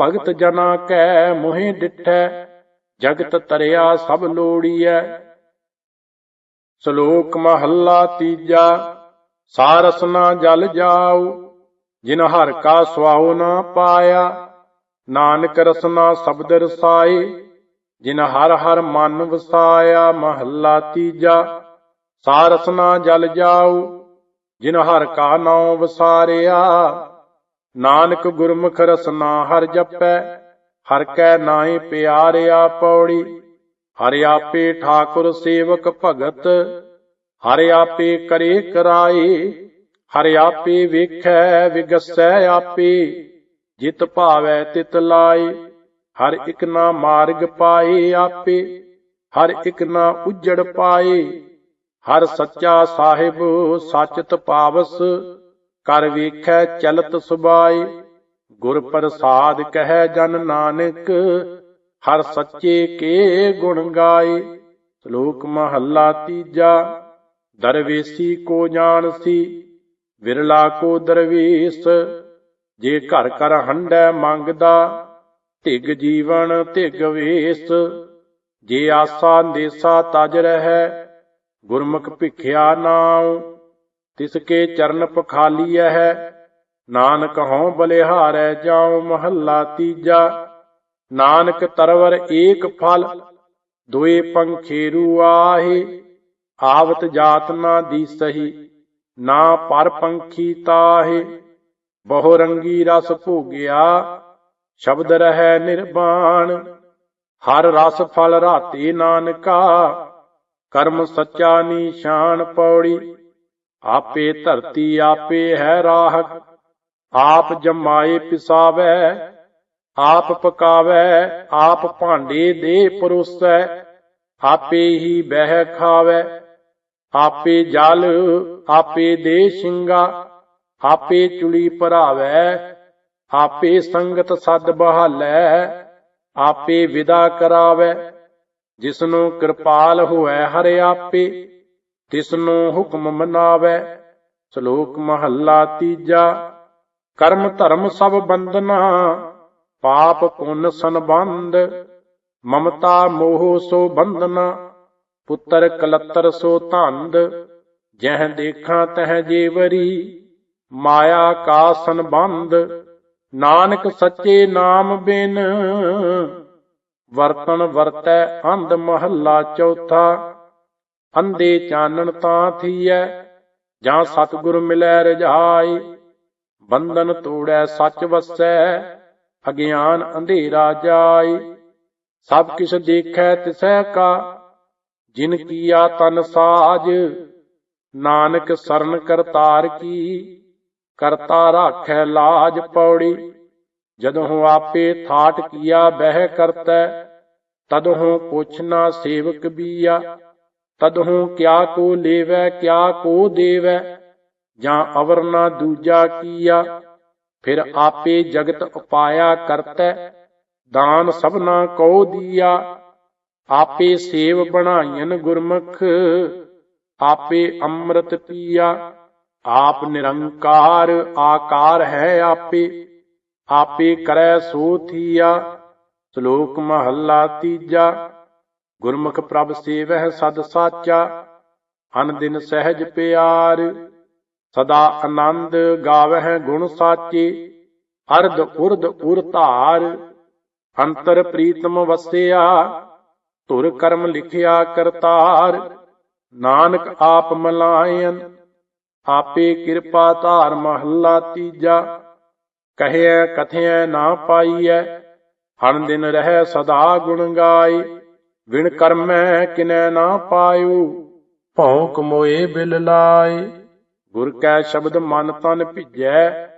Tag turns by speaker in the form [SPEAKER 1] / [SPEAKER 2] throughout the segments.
[SPEAKER 1] ਭਗਤ ਜਨਾ ਕੈ ਮੋਹਿ ਡਿਠੈ, ਜਗਤ ਤਰਿਆ ਸਭ ਲੋੜੀਐ। ਸ਼ਲੋਕ ਮਹੱਲਾ ਤੀਜਾ, ਸਾਰਸ ਨਾ ਜਲ ਜਾਉ, ਜਿਨ ਹਰ ਕਾ ਸੁਆਉ ਨਾ ਪਾਇਆ। ਨਾਨਕ ਰਸਨਾ ਸ਼ਬਦ ਰਸਾਏ, ਜਿਨ ਹਰ ਹਰ ਮਨ ਵਸਾਇਆ। ਮਹੱਲਾ ਤੀਜਾ, ਸਾਰਸ ਨਾ ਜਲ ਜਾਉ, ਜਿਨ ਹਰ ਕਾ ਨਾਉ ਵਸਾਰਿਆ। ਨਾਨਕ ਗੁਰਮੁਖ ਰਸਨਾ ਹਰ ਜਪੈ, ਹਰ ਕੈ ਨਾਏ ਪਿਆਰਿਆ ਪੌੜੀ ਹਰਿ ਆਪੇ ਠਾਕੁਰ ਸੇਵਕ ਭਗਤ, ਹਰਿ ਆਪੇ ਕਰੇ ਕਰਾਏ, ਹਰਿ ਆਪੇ ਵੇਖੈ ਵਿਗਸੈ ਆਪੇ, ਜਿਤ ਭਾਵੈ ਤਿਤ ਲਾਏ, ਹਰ ਇਕ ਨਾ ਮਾਰਗ ਪਾਏ ਆਪੇ, ਹਰ ਇਕ ਨਾ ਉਜੜ ਪਾਏ, ਹਰ ਸੱਚਾ ਸਾਹਿਬ ਸਚਤ ਪਾਵਸ ਕਰ ਵੇਖੈ ਚਲਤ ਸੁਬਾਈ, ਗੁਰ ਪ੍ਰਸਾਦ ਕਹਿ ਜਨ ਨਾਨਕ, ਹਰ ਸੱਚੇ ਕੇ ਗੁਣ ਗਾਏ। ਸ਼ਲੋਕ ਮਹੱਲਾ ਤੀਜਾ, ਦਰਵੇਸੀ ਕੋ ਜਾਣਸੀ, ਵਿਰਲਾ ਕੋ ਦਰਵੇਸ, ਜੇ ਘਰ ਘਰ ਹੰਡੈ ਮੰਗਦਾ ਢਿਗ ਜੀਵਨ ਢਿਗ ਵੇਸ। ਜੇ ਆਸਾ ਦੇਸਾ ਤਜ ਰਹਿ, ਗੁਰਮੁਖ ਭਿਖਿਆ ਨਾਉ ਤਿਸ ਕੇ ਚਰਨ ਪਖਾਲੀਐ ਹੈ, ਨਾਨਕ ਹਉ ਬਲਿਹਾਰੈ ਜਾਉ ਮਹੱਲਾ ਤੀਜਾ। ਨਾਨਕ ਤਰਵਰ ਏਕ ਫਲ, ਦੁਏ ਪੰਖੇਰੂ ਆਹੇ, ਆਵਤ ਜਾਤ ਨਾ ਦੀ ਸਹੀ, ਨਾ ਪਰ ਪੰਖੀ ਤਾਹੇ। ਬਹੁ ਰੰਗੀ ਰਸ ਭੋਗਿਆ, ਸ਼ਬਦ ਰਹਿ ਨਿਰਵਾਣ ਹਰ ਰਸ ਫਲ ਰਾਤੇ ਨਾਨਕਾ, ਕਰਮ ਸੱਚਾ ਨੀਸ਼ਾਨ ਪੌੜੀ। ਆਪੇ ਧਰਤੀ ਆਪੇ ਹੈ ਰਾਹਕ ਆਪ ਜਮਾਏ ਪਿਸਾਵੈ, ਆਪ ਪਕਾਵੈ, ਆਪ ਭਾਂਡੇ ਦੇ ਪਰੋਸੈ, ਆਪੇ ਹੀ ਬਹਿ ਖਾਵੈ, ਆਪੇ ਜਲ, ਆਪੇ ਦੇ ਸ਼ਿੰਗਾ, ਆਪੇ ਚੁਲੀ ਭਰਾਵੈ, ਆਪੇ ਸੰਗਤ ਸਦ ਬਹਾਲੈ, ਆਪੇ ਵਿਦਾ ਕਰਾਵੈ, ਜਿਸਨੂੰ ਕਿਰਪਾਲ ਹੋਐ ਹਰਿ ਆਪੇ। ਤਿਸਨੂੰ ਹੁਕਮ ਮਨਾਵੈ, ਸ਼ਲੋਕ ਮਹੱਲਾ ਤੀਜਾ, ਕਰਮ ਧਰਮ ਸਭ ਬੰਦਨਾ ਪਾਪ ਪੁੰਨ ਸੰਬੰਧ, ਮਮਤਾ ਮੋਹ ਸੋ ਬੰਧਨਾ, ਪੁੱਤਰ ਕਲਤਰ ਸੋ ਧੰਦ, ਜਹ ਦੇਖਾਂ ਤਹ ਜੀਵਰੀ ਮਾਇਆ ਕਾ ਸੰਬੰਧ, ਨਾਨਕ ਸੱਚੇ ਨਾਮ ਬਿਨ, ਵਰਤਨ ਵਰਤੈ ਅੰਧ ਮਹੱਲਾ ਚੌਥਾ ਅੰਦੇ ਚਾਨਣ ਤਾਂ ਥੀਐ, ਜਾਂ ਸਤਿਗੁਰ ਮਿਲੈ ਰਜਾਈ। ਬੰਧਨ ਤੋੜੈ ਸੱਚ ਵਸੈ, ਅਗਿਆਨ ਅੰਧੇਰਾ ਜਾਈ। ਸਭ ਕਿਛ ਦੇਖੈ ਤਿਸੈ ਕਾ, ਜਿਨ ਕੀਆ ਤਨ ਸਾਜ। ਨਾਨਕ ਸਰਨ ਕਰਤਾਰ ਕੀ, ਕਰਤਾ ਰਾਖੈ ਲਾਜ ਪੌੜੀ। ਜਦੋਂ ਆਪੇ ਥਾਟ ਕੀਆ ਬਹਿ ਕਰਤੈ ਪੁੱਛ ਨਾ ਸੇਵਕ ਬੀਆ। ਤਦਹੁ ਕਿਆ ਕੋ ਲੇਵੈ, ਕਿਆ ਕੋ ਦੇਵੈ, ਜਾਂ ਅਵਰ ਨਾ ਦੂਜਾ ਕੀਆ? ਫਿਰ ਆਪੇ ਜਗਤ ਉਪਾਇਆ ਕਰਤੈ, ਦਾਨ ਸਭਨਾ ਕੋ ਦੀਆ। ਆਪੇ ਸੇਵ ਬਣਾਈਨ ਗੁਰਮੁਖ, ਆਪੇ ਅੰਮ੍ਰਿਤ ਪੀਆ। ਆਪ ਨਿਰੰਕਾਰ, ਆਕਾਰ ਹੈ ਆਪੇ ਆਪੇ ਕਰੈ ਸੋ ਥੀਆ। ਸ਼ਲੋਕ ਮਹੱਲਾ ਤੀਜਾ। ਗੁਰਮੁਖ ਪ੍ਰਭ ਸੇਵਹਿ ਸਦ ਸਾਚਾ, ਅਨ ਦਿਨ ਸਹਿਜ ਪਿਆਰ, ਸਦਾ ਆਨੰਦ ਗਾਵਹਿ ਗੁਣ ਸਾਚੇ, ਅਰਧ ਉਰਧ ਉਰ ਧਾਰ, ਅੰਤਰ ਪ੍ਰੀਤਮ ਵਸਿਆ, ਧੁਰ ਕਰਮ ਲਿਖਿਆ ਕਰਤਾਰ, ਨਾਨਕ ਆਪ ਮਲਾਇਨ, ਆਪੇ ਕਿਰਪਾ ਧਾਰ ਮਹੱਲਾ ਤੀਜਾ, ਕਹਿਐ ਕਥਿਐ ਨਾ ਪਾਈਐ ਹਣ ਦਿਨ ਰਹਿ ਸਦਾ ਗੁਣ ਗਾਈ ਵਿਣ ਕਰਮੈ ਕਿਨੈ ਨਾ ਪਾਇਓ। ਭੌਂਕ ਮੋਏ ਬਿਲ ਲਾਏ। ਗੁਰ ਕੈ ਸ਼ਬਦ ਮਨ ਤਨ ਭਿਜੈ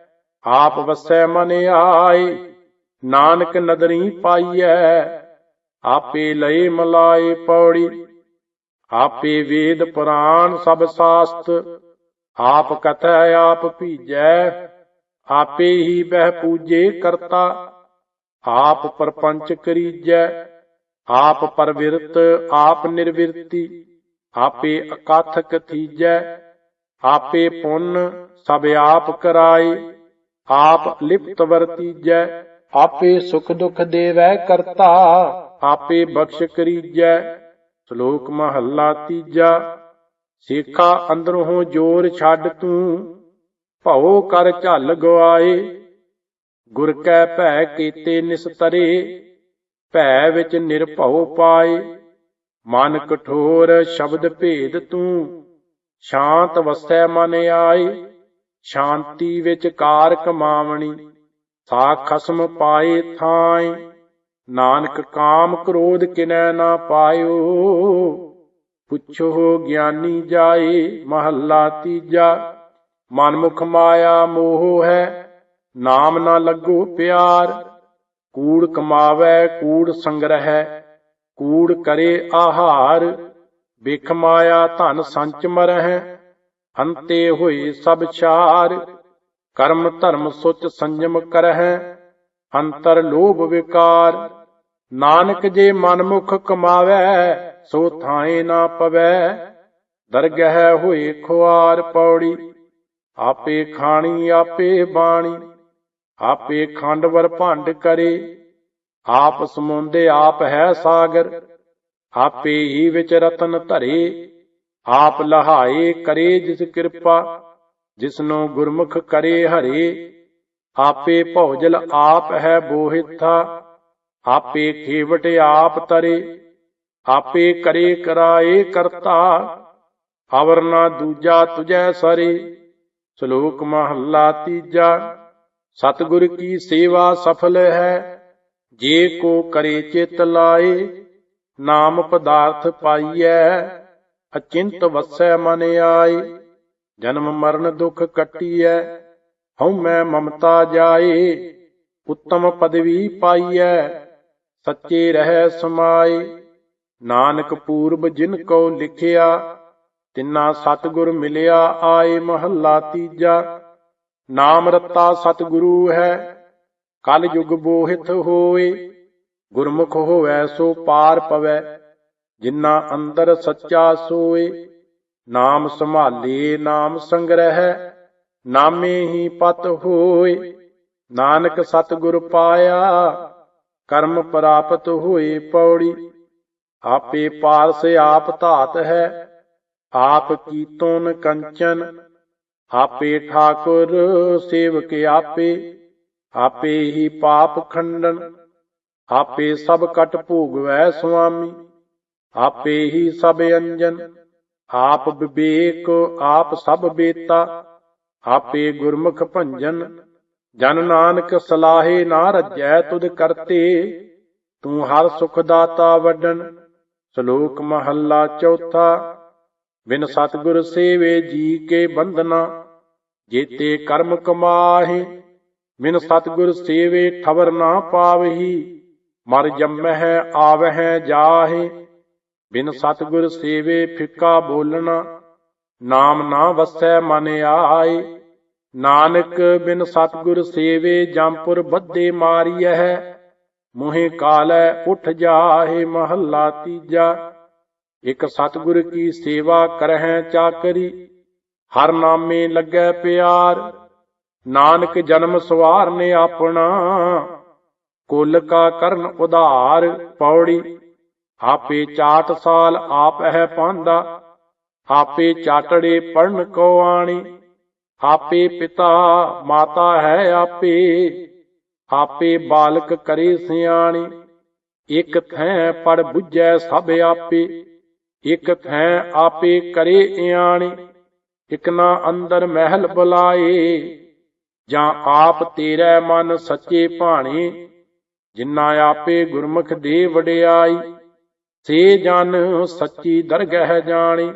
[SPEAKER 1] ਆਪ ਵਸੈ ਮਨ ਆਏ। ਨਾਨਕ ਨਦਰੀ ਪਾਈਐ ਆਪੇ ਲਏ ਮਲਾਏ ਪੌੜੀ। ਆਪੇ ਵੇਦ ਪੁਰਾਣ ਸਭ ਸਾਸਤ ਆਪ ਕਥੈ ਆਪ ਭੀਜੈ। ਆਪੇ ਹੀ ਬਹਿ ਪੂਜੇ ਕਰਤਾ ਆਪ ਪਰਪੰਚ ਕਰੀਜੈ। ਆਪ ਪਰਵਿਰਤ, ਆਪ ਨਿਰਵਿਰਤੀ, ਆਪੇ ਅਕਾਥਕ ਥੀਜੈ, ਆਪੇ ਪੁੰਨ, ਸਭ ਆਪ ਕਰਾਏ, ਆਪ ਲਿਪਤ ਵਰਤੀਜੈ, ਆਪੇ ਸੁਖ ਦੁਖ ਦੇਵੈ ਕਰਤਾ, ਆਪੇ ਬਖਸ਼ ਕਰੀਜੈ, ਸ਼ਲੋਕ ਮਹੱਲਾ ਤੀਜਾ, ਸੇਖਾ ਅੰਦਰੋਂ ਜੋਰ ਛੱਡ ਤੂੰ, ਭਉ ਕਰ ਝੱਲ ਗਵਾਏ, ਗੁਰ ਕੈ ਭੈ ਕੀਤੇ ਨਿਸਤਰੇ ਭੈ ਵਿੱਚ ਨਿਰਭਉ ਪਾਏ ਮਨ ਕਠੋਰ ਸ਼ਬਦ ਭੇਦ ਤੂੰ, ਸ਼ਾਂਤ ਵਸੈ ਮਨ ਆਏ, ਸ਼ਾਂਤੀ ਵਿੱਚ ਕਾਰ ਕਮਾਵਣੀ, ਸਾ ਖਸਮ ਪਾਏ ਥਾਈ ਨਾਨਕ ਕਾਮ ਕ੍ਰੋਧ ਕਿਨੈ ਨਾ ਪਾਇਓ, ਪੁੱਛੋ ਗਿਆਨੀ ਜਾਏ ਮਹੱਲਾ ਤੀਜਾ ਮਨ ਮੁਖ ਮਾਇਆ ਮੋਹ ਹੈ, ਨਾਮ ਨਾ ਲੱਗੋ ਪਿਆਰ ਕੂੜ ਕਮਾਵੈ, ਕੂੜ ਸੰਗ੍ਰਹਿ, ਕੂੜ ਕਰੇ ਆਹਾਰ ਬਿਖ ਮਾਇਆ ਧਨ ਸੰਚ ਮਰਹਿ, ਅੰਤੇ ਹੋਏ ਸਭ ਛਾਰ, ਕਰਮ ਧਰਮ ਸੁਚ ਸੰਜਮ ਕਰਹਿ, ਅੰਤਰ ਲੋਭ ਵਿਕਾਰ, ਨਾਨਕ ਜੇ ਮਨਮੁਖ ਕਮਾਵੈ, ਸੋ ਥਾਏ ਨਾ ਪਵੈ, ਦਰਗਹਿ ਹੋਏ ਖੁਆਰ ਪੌੜੀ, ਆਪੇ ਖਾਣੀ, ਆਪੇ ਬਾਣੀ ਆਪੇ ਖੰਡਵਰ ਭੰਡ ਕਰੇ। ਆਪ ਸਮੁੰਦੇ ਆਪ ਹੈ ਸਾਗਰ, ਆਪੇ ਹੀ ਵਿਚ ਰਤਨ ਧਰੇ। ਆਪ ਲਹਾਏ ਕਰੇ ਜਿਸ ਕਿਰਪਾ, ਜਿਸਨੂੰ ਗੁਰਮੁਖ ਕਰੇ ਹਰੇ। ਆਪੇ ਭੌਜਲ ਆਪ ਹੈ ਬੋਹਿਥਾ, ਆਪੇ ਖੇਵਟ ਆਪ ਤਰੇ। ਆਪੇ ਕਰੇ ਕਰਾਏ ਕਰਤਾ, ਅਵਰ ਨਾ ਦੂਜਾ ਤੁਜੈ ਸਰੇ। ਸ਼ਲੋਕ ਮਹੱਲਾ ਤੀਜਾ। ਸਤਿਗੁਰ ਕੀ ਸੇਵਾ ਸਫਲ ਹੈ? ਜੇ ਕੋ ਕਰੇ ਚਿਤ ਲਾਏ, ਨਾਮ ਪਦਾਰਥ ਪਾਈਐ, ਅਚਿੰਤ ਵਸੈ ਮਨ ਆਏ। ਜਨਮ ਮਰਨ ਦੁਖ ਕੱਟੀਐ, ਹਉ ਮੈਂ ਮਮਤਾ ਜਾਏ। ਉੱਤਮ ਪਦਵੀ ਪਾਈਐ, ਸੱਚੇ ਰਹਿ ਸਮਾਏ। ਨਾਨਕ ਪੂਰਬ ਜਿਨ ਕੋ ਲਿਖਿਆ, ਤਿੰਨਾ ਸਤਿਗੁਰ ਮਿਲਿਆ ਆਏ ਮਹੱਲਾ ਤੀਜਾ। ਨਾਮ ਰਤਾ ਸਤਿਗੁਰੂ ਹੈ ਕਲ ਯੁਗ ਬੋਹਿਤ ਹੋਏ, ਗੁਰਮੁਖ ਹੋਵੇ ਸੋ ਪਾਰ ਪਵੈ, ਜਿਨ੍ਹਾਂ ਅੰਦਰ ਸੱਚਾ ਸੋਏ, ਨਾਮ ਸੰਭਾਲੇ, ਨਾਮ ਸੰਗ੍ਰਹਿ, ਨਾਮੇ ਹੀ ਪਤ ਹੋਏ, ਨਾਨਕ ਸਤਿਗੁਰ ਪਾਇਆ, ਕਰਮ ਪ੍ਰਾਪਤ ਹੋਏ ਪੌੜੀ, ਆਪੇ ਪਾਰਸ ਆਪ ਧਾਤ ਹੈ, ਆਪ ਕੀਤੋਨ ਕੰਚਨ ਆਪੇ ਠਾਕੁਰ ਸੇਵਕ ਆਪੇ ਆਪੇ ਹੀ ਪਾਪ ਖੰਡਨ, ਆਪੇ ਸਭ ਕਟ ਭੋਗਵੈ ਸੁਆਮੀ, ਆਪੇ ਹੀ ਸਭ ਅੰਜਨ, ਆਪ ਵਿਵੇਕ, ਆਪ ਸਭ ਬੇਤਾ, ਆਪੇ ਗੁਰਮੁਖ ਭੰਜਨ, ਜਨ ਨਾਨਕ ਸਲਾਹੇ ਨਾ ਰੱਜੈ ਤੁਧ ਕਰਤੇ, ਤੂੰ ਹਰ ਸੁਖ ਦਾਤਾ ਵਡਨ, ਸ਼ਲੋਕ ਮਹੱਲਾ ਚੌਥਾ ਬਿਨ ਸਤਿਗੁਰ ਸੇਵੇ ਜੀ ਕੇ ਬੰਧਨਾ, ਜੇਤੇ ਕਰਮ ਕਮਾਹੇ, ਬਿਨ ਸਤਿਗੁਰ ਸੇਵੇ ਠਵਰ ਨਾ ਪਾਵਹੀ, ਮਰ ਜੰਮਹਿ ਆਵਹਿ ਜਾਹੇ, ਬਿਨ ਸਤਿਗੁਰ ਸੇਵੇ ਫਿੱਕਾ ਬੋਲਣਾ, ਨਾਮ ਨਾ ਵਸੈ ਮਨ ਆਏ, ਨਾਨਕ ਬਿਨ ਸਤਿਗੁਰ ਸੇਵੇ ਜੰਪੁਰ ਬੱਦੇ ਮਾਰੀਐ, ਮੋਹਿ ਕਾਲੈ ਉਠ ਜਾਹੇ ਮਹੱਲਾ ਤੀਜਾ ਇਕ ਸਤਿਗੁਰ ਕੀ ਸੇਵਾ ਕਰਹਿ ਚਾਕਰੀ, ਹਰ ਨਾਮੇ ਲੱਗੈ ਪਿਆਰ। ਨਾਨਕ ਜਨਮ ਸਵਾਰ ਨੇ ਆਪਣਾ, ਕੁਲ ਕਾ ਕਰਨ ਉਧਾਰ ਪੌੜੀ। ਆਪੇ ਚਾਟ ਸਾਲ ਆਪ ਹੈ ਪਾਂਦਾ, ਆਪੇ ਚਾਟੜੇ ਪੜਨ ਕੋ ਆਣੀ। ਆਪੇ ਪਿਤਾ ਮਾਤਾ ਹੈ ਆਪੇ ਆਪੇ ਬਾਲਕ ਕਰੇ ਸਿਆਣੀ। ਇਕ ਥੈ ਪੜ ਬੁੱਝੈ ਸਭ ਆਪੇ। ਇਕ ਥੈ ਆਪੇ ਕਰੇ ਇਆਣੀ, ਇਕ ਨਾ ਅੰਦਰ ਮਹਿਲ ਬੁਲਾਏ। ਜਾਂ ਆਪ ਤੇਰੇ ਮਨ ਸੱਚੇ ਭਾਣੇ ਜਿਨ੍ਹਾਂ ਆਪੇ ਗੁਰਮੁਖ ਦੇ ਵਡਿਆਈ। ਸੇ ਜਨ ਸੱਚੀ ਦਰਗਹਿ ਜਾਣੇ,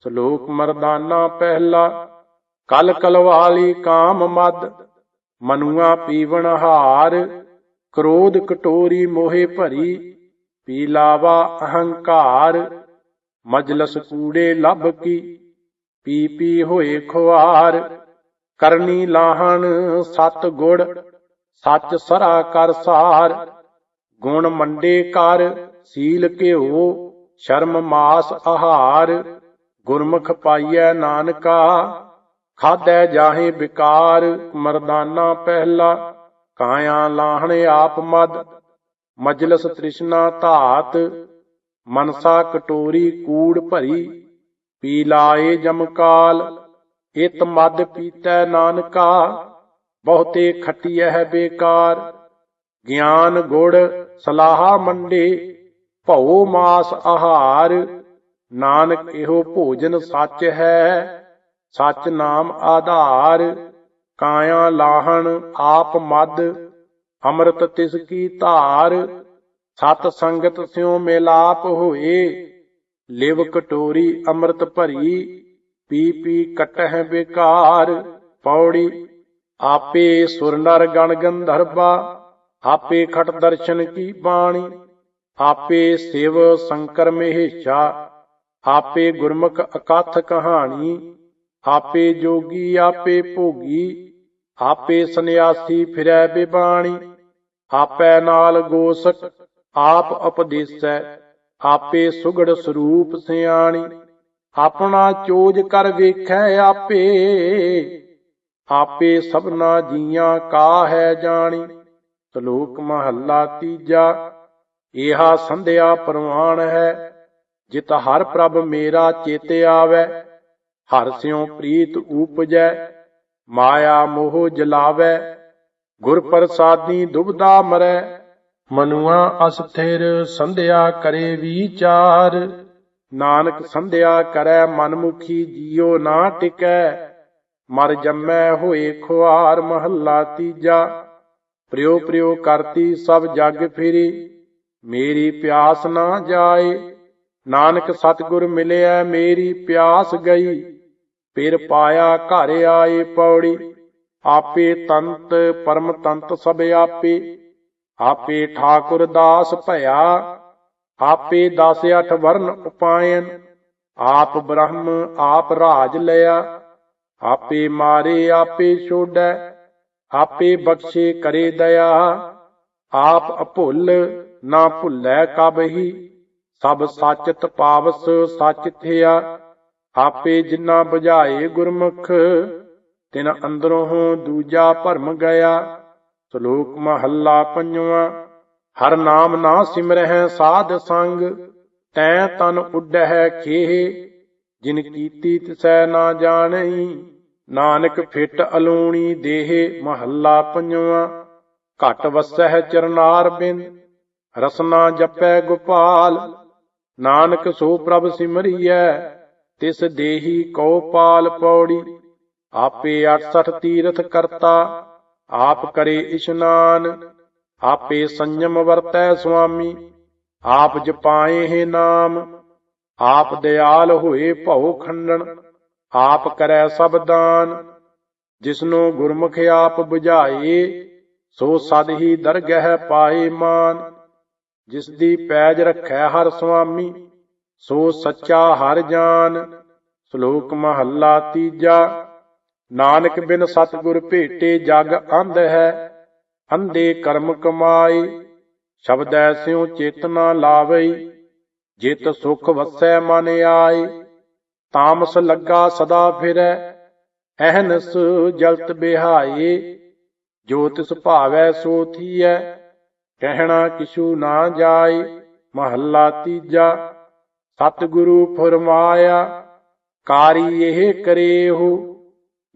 [SPEAKER 1] ਸ਼ਲੋਕ ਮਰਦਾਨਾ ਪਹਿਲਾ। ਕਲ ਕਲਵਾਲੀ ਕਾਮ ਮਦ, ਮਨੁਆ ਪੀਵਣ ਹਾਰ। ਕ੍ਰੋਧ ਕਟੋਰੀ ਮੋਹੇ ਭਰੀ ਪੀਲਾਵਾ ਅਹੰਕਾਰ। ਮਜਲਸ ਕੂੜੇ ਲੱਭ ਕੀ, ਪੀ ਪੀ ਹੋਏ ਖੁਆਰ, ਕਰਨੀ ਲਾਹਣ ਸਤ ਗੁੜ, ਸੱਚ ਸਰਾ ਕਰ ਸਾਰ, ਗੁਣ ਮੰਡੇ ਕਰ, ਸੀਲ ਘਿਓ, ਸ਼ਰਮ ਮਾਸ ਆਹਾਰ, ਗੁਰਮੁਖ ਪਾਈਐ ਨਾਨਕਾ ਖਾਦੈ ਜਾਹੇ ਵਿਕਾਰ ਮਰਦਾਨਾ ਪਹਿਲਾ, ਕਾਇਆ ਲਾਹਣ ਆਪ ਮਦ, ਮਜਲਸ ਤ੍ਰਿਸ਼ਨਾ ਧਾਤ ਮਨਸਾ ਕਟੋਰੀ ਕੂੜ ਭਰੀ, ਪੀ ਲਾਏ ਜਮਕਾਲ ਇਤ ਮਦ ਪੀਤੈ ਨਾਨਕਾ, ਬਹੁਤੇ ਖਟਿਐ ਬੇਕਾਰ। ਗਿਆਨ ਗੁੜ ਸਲਾਹਾ ਮੰਡੇ, ਭਉ ਮਾਸ ਆਹਾਰ, ਨਾਨਕ ਇਹੋ ਭੋਜਨ ਸੱਚ ਹੈ, ਸੱਚ ਨਾਮ ਆਧਾਰ। ਕਾਇਆ ਲਾਹਣ ਆਪ ਮਦ, ਅੰਮ੍ਰਿਤ ਤਿਸ ਕੀ ਧਾਰ। ਸਤ ਸੰਗਤ ਸਿਉ ਮੇਲਾਪ ਹੋਏ, ਲਿਵ ਕਟੋਰੀ ਅੰਮ੍ਰਿਤ ਭਰੀ, ਪੀ ਪੀ ਕਟਹਿ ਬੇਕਾਰ, ਪੌੜੀ, ਆਪੇ ਸੁਰ ਨਰ ਗਣ ਗੰਧਰਵਾ ਆਪੇ ਖਟ ਦਰਸ਼ਨ ਕੀ ਬਾਣੀ, ਆਪੇ ਸਿਵ ਸ਼ੰਕਰ ਮਹੇਸ਼ਾ ਆਪੇ ਗੁਰਮੁਖ ਅਕਥ ਕਹਾਣੀ, ਆਪੇ ਜੋਗੀ ਆਪੇ ਭੋਗੀ, ਆਪੇ ਸੰਿਆਸੀ ਫਿਰੈ ਬਿਬਾਣੀ, ਆਪੈ ਨਾਲ ਗੋਸਕ ਆਪ ਉਪਦੇਸੈ, ਆਪੇ ਸੁਗੜ ਸਰੂਪ ਸਿਆਣੀ। ਆਪਣਾ ਚੋਜ ਕਰ ਵੇਖੈ ਆਪੇ ਆਪੇ ਸਭਨਾ ਜੀਆਂ ਕਾ ਹੈ ਜਾਣੀ। ਸ਼ਲੋਕ ਮਹੱਲਾ ਤੀਜਾ ਇਹਾ ਸੰਧਿਆ ਪ੍ਰਮਾਣ ਹੈ। ਜਿਤ ਹਰ ਪ੍ਰਭ ਮੇਰਾ ਚੇਤੇ ਆਵੈ, ਹਰ ਸਿਉ ਪ੍ਰੀਤ ਉਪਜੈ ਮਾਇਆ ਮੋਹ ਜਲਾਵੈ। ਗੁਰ ਪ੍ਰਸਾਦੀ ਦੁਬਦਾ ਮਰੈ ਮਨੁਆ ਅਸਥਿਰ ਸੰਧਿਆ ਕਰੇ ਵਿਚਾਰ। ਨਾਨਕ ਸੰਧਿਆ ਕਰੈ ਮਨਮੁਖੀ ਜੀਉ ਨਾ ਟਿਕੈ। ਮਰ ਜੰਮੈ ਹੋਏ ਖੁਆਰ ਮਹੱਲਾ ਤੀਜਾ। ਪ੍ਰਿਉ ਪ੍ਰਿਉ ਕਰਤੀ ਸਭ ਜਗ ਫਿਰੀ। ਮੇਰੀ ਪਿਆਸ ਨਾ ਜਾਏ। ਨਾਨਕ ਸਤਿਗੁਰ ਮਿਲਿਆ ਮੇਰੀ ਪਿਆਸ ਗਈ। ਫਿਰ ਪਾਇਆ ਘਰ ਆਏ ਪੌੜੀ। ਆਪੇ ਤੰਤ ਪਰਮ ਤੰਤ ਸਭ ਆਪੇ। ਆਪੇ ਠਾਕੁਰ ਦਾਸ ਭਇਆ, ਆਪੇ ਦਸ ਅਠ ਵਰਨ ਉਪਾਇਨ, ਆਪ ਬ੍ਰਹਮ, ਆਪ ਰਾਜ ਲਿਆ, ਆਪੇ ਮਾਰੇ, ਆਪੇ ਛੋੜੈ, ਆਪੇ ਬਖਸ਼ੇ ਕਰੇ ਦਇਆ, ਆਪ ਅਭੁੱਲ ਨਾ ਭੁੱਲੈ ਕਬਹੀ ਸਭ ਸੱਚ ਪਾਵਸ ਸੱਚ ਥਿਆ, ਆਪੇ ਜਿਨ੍ਹਾਂ ਬੁਝਾਏ ਗੁਰਮੁਖ, ਤਿਨ ਅੰਦਰੋਂ ਦੂਜਾ ਭਰਮ ਗਿਆ ਸ਼ਲੋਕ ਮਹੱਲਾ ਪੰਜਵਾਂ, ਹਰ ਨਾਮ ਨਾ ਸਿਮਰਹਿ ਸਾਧ ਸੰਗ, ਤੈ ਤਨ ਉੱਡਹਿ ਖੇਹ, ਜਿਨ ਕੀਤੀ ਤਿਸੈ ਨਾ ਜਾਣਈ, ਨਾਨਕ ਫਿਟ ਅਲੂਣੀ ਦੇਹ, ਮਹੱਲਾ ਪੰਜਵਾਂ, ਘਟ ਵਸਹਿ ਚਰਨਾਰ ਬਿੰਦ ਰਸਨਾ ਜਪੈ ਗੋਪਾਲ, ਨਾਨਕ ਸੋ ਪ੍ਰਭ ਸਿਮਰਿਐ, ਤਿਸ ਦੇਹੀ ਕਉ ਪਾਲ ਪੌੜੀ, ਆਪੇ 68 ਤੀਰਥ ਕਰਤਾ ਆਪ ਕਰੇ ਇਸ਼ਨਾਨ, ਆਪੇ ਸੰਜਮ ਵਰਤੈ ਸੁਆਮੀ। ਆਪ ਜਪਾਏ ਹੈ ਨਾਮ, ਆਪ ਦਿਆਲ ਹੋਏ ਭਉ ਖੰਡਨ ਆਪ ਕਰੈ ਸਭ ਦਾਨ। ਜਿਸਨੂੰ ਗੁਰਮੁਖ ਆਪ 부ਝਾਏ ਸੋ ਸਦ ਹੀ ਦਰਗਹਿ ਪਾਏ ਮਾਨ। ਜਿਸ ਦੀ ਪੈਜ ਰੱਖੈ ਹਰ ਸੁਆਮੀ, ਸੋ ਸੱਚਾ ਹਰ ਜਾਨ। ਸ਼ਲੋਕ ਮਹੱਲਾ ਤੀਜਾ। ਨਾਨਕ ਬਿਨ ਸਤਿਗੁਰ ਭੇਟੇ ਜਗ ਅੰਧ ਹੈ, ਅੰਧੇ ਕਰਮ ਕਮਾਈ ਸ਼ਬਦ ਸਿਉ ਚੇਤਨਾ ਲਾਵਈ, ਜਿਤ ਸੁਖ ਵਸੈ ਮਨ ਆਈ ਤਾਮਸ ਲੱਗਾ ਸਦਾ ਫਿਰੈ, ਅਹਨਸ ਜਲਤ ਬਿਹਾਈ ਜੋ ਤਿਸ ਭਾਵੈ ਸੋ ਥੀਐ, ਕਹਿਣਾ ਕਿਛੂ ਨਾ ਜਾਈ ਮਹੱਲਾ ਤੀਜਾ, ਸਤਿਗੁਰੂ ਫਰਮਾਇਆ, ਕਾਰੀ ਇਹ ਕਰੇ ਹੋ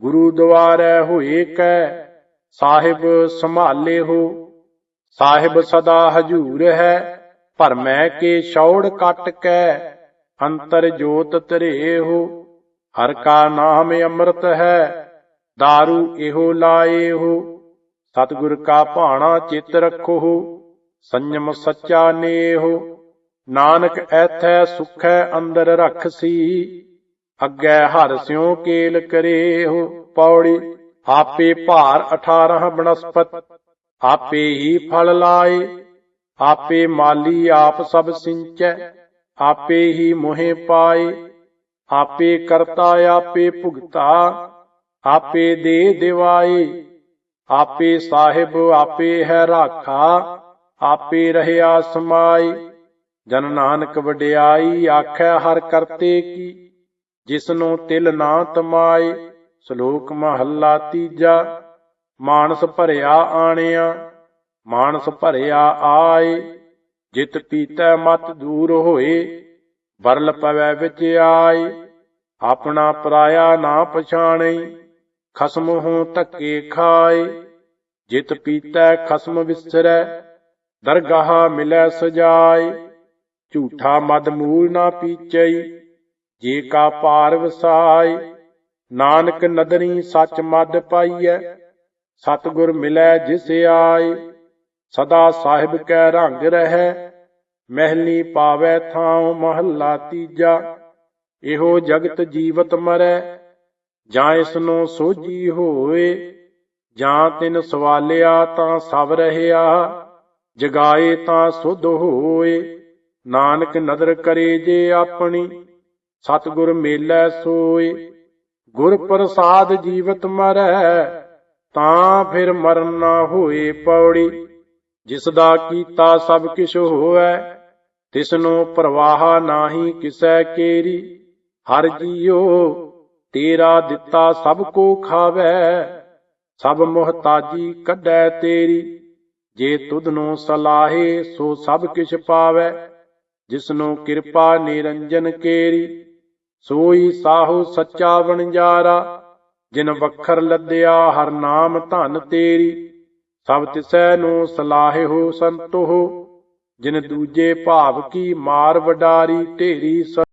[SPEAKER 1] ਗੁਰੂ ਦੁਆਰੈ ਹੋਏ ਕੈ ਸਾਹਿਬ ਸੰਭਾਲੇ ਹੋ। ਸਾਹਿਬ ਸਦਾ ਹਜੂਰ ਹੈ ਭਰਮੈ ਕੇ ਛੌੜ ਕੱਟ ਕੈ, ਅੰਤਰ ਜੋਤ ਧਰੇ ਹੋ। ਹਰ ਕਾ ਨਾਮ ਅੰਮ੍ਰਿਤ ਹੈ दारू ਇਹੋ ਲਾਏ ਹੋ। ਸਤਿਗੁਰ ਕਾ ਭਾਣਾ ਚਿਤ ਰੱਖੋ ਸੰਜਮ ਸੱਚਾ ਨੇਹੋ ਨਾਨਕ ਐਥੈ ਸੁਖੈ ਅੰਦਰ ਰਖਸੀ ਅੱਗੇ ਹਰ ਸਿਉ ਕੇਲ ਕਰੇਹੋ ਪੌੜੀ ਆਪੇ ਭਾਰ 18 ਬਨਸਪਤ ਆਪੇ ਹੀ ਫਲ ਲਾਏ ਆਪੇ ਮਾਲੀ ਆਪ ਸਭ ਸਿੰਚੈ ਆਪੇ ਹੀ ਮੋਹਿ ਪਾਏ ਆਪੇ ਕਰਤਾ ਆਪੇ ਭੁਗਤਾ ਆਪੇ ਦੇ ਦਿਵਾਏ ਆਪੇ ਸਾਹਿਬ ਆਪੇ ਹੈ ਰਾਖਾ ਆਪੇ ਰਹਿਆ ਸਮਾਈ ਜਨ ਨਾਨਕ ਵਡਿਆਈ ਆਖੈ ਹਰ ਕਰਤੇ ਕੀ ਜਿਸਨੂੰ ਤਿਲ ਨਾ ਤਮਾਏ, ਸ਼ਲੋਕ ਮਹੱਲਾ ਤੀਜਾ, ਮਾਨਸ ਭਰਿਆ ਆਣਿਆ, ਮਾਨਸ ਭਰਿਆ ਆਏ, ਜਿਤ ਪੀਤੈ ਮਤ ਦੂਰ ਹੋਏ, ਵਰਲ ਪਵੈ ਵਿੱਚ ਆਏ, ਆਪਣਾ ਪਰਾਇਆ ਨਾ ਪਛਾਣਈ ਖਸਮ ਹੋ ਧੱਕੇ ਖਾਏ, ਜਿਤ ਪੀਤੈ ਖਸਮ ਵਿਸਰੈ, ਦਰਗਾਹ ਮਿਲੈ ਸਜਾਏ, ਝੂਠਾ ਮਦ ਮੂਲ ਨਾ ਪੀਚਈ ਜੇ ਕਾ ਪਾਰ ਵਸਾਏ, ਨਾਨਕ ਨਦਰੀ ਸੱਚ ਮਦ ਪਾਈਐ, ਸਤਿਗੁਰ ਮਿਲੈ ਜਿਸ ਆਏ, ਸਦਾ ਸਾਹਿਬ ਕੈ ਰੰਗ ਰਹੈ, ਮਹਿਲੀ ਪਾਵੈ ਥਾਉ ਮਹੱਲਾ ਤੀਜਾ, ਇਹੋ ਜਗਤ ਜੀਵਤ ਮਰੈ, ਜਾਂ ਇਸ ਨੂੰ ਸੋਝੀ ਹੋਏ, ਜਾਂ ਤਿਨ ਸਵਾਲਿਆ ਤਾਂ ਸਭ ਰਹਿਆ, ਜਗਾਏ ਤਾਂ ਸੁਧ ਹੋਏ, ਨਾਨਕ ਨਦਰ ਕਰੇ ਜੇ ਆਪਣੀ ਸਤਿਗੁਰ ਮੇਲੈ ਸੋਏ ਗੁਰ ਪ੍ਰਸਾਦ ਜੀਵਤ ਮਰੈ, ਤਾਂ ਫਿਰ ਮਰਨ ਨਾ ਹੋਏ ਪੌੜੀ। ਜਿਸ ਦਾ ਕੀਤਾ ਸਭ ਕਿਛ ਹੋਵੈ ਤਿਸ ਨੂੰ ਪ੍ਰਵਾਹ ਨਾਹੀ ਕਿਸੈ ਕੇਰੀ। ਹਰ ਜੀਉ ਤੇਰਾ ਦਿੱਤਾ ਸਭ ਕੋ ਖਾਵੈ, ਸਭ ਮੁਹਤਾਜੀ ਕੱਢੈ ਤੇਰੀ। ਜੇ ਤੁਧ ਨੂੰ ਸਲਾਹੇ ਸੋ ਸਭ ਕਿਛ ਪਾਵੈ। ਜਿਸਨੋ ਕਿਰਪਾ ਨਿਰੰਜਨ ਕੇਰੀ, ਸੋਈ ਸਾਹੂ ਸੱਚਾ ਵਣਜਾਰਾ, ਜਿਨ ਵਖਰ ਲੱਦਿਆ ਹਰ ਨਾਮ ਧਨ ਤੇਰੀ। ਸਭ ਤਿਸੈ ਨੂੰ ਸਲਾਹੇ ਹੋ ਸੰਤੋ ਜਿਨ ਦੂਜੇ ਭਾਵ ਕੀ ਮਾਰ ਵਡਾਰੀ ਢੇਰੀ ਸ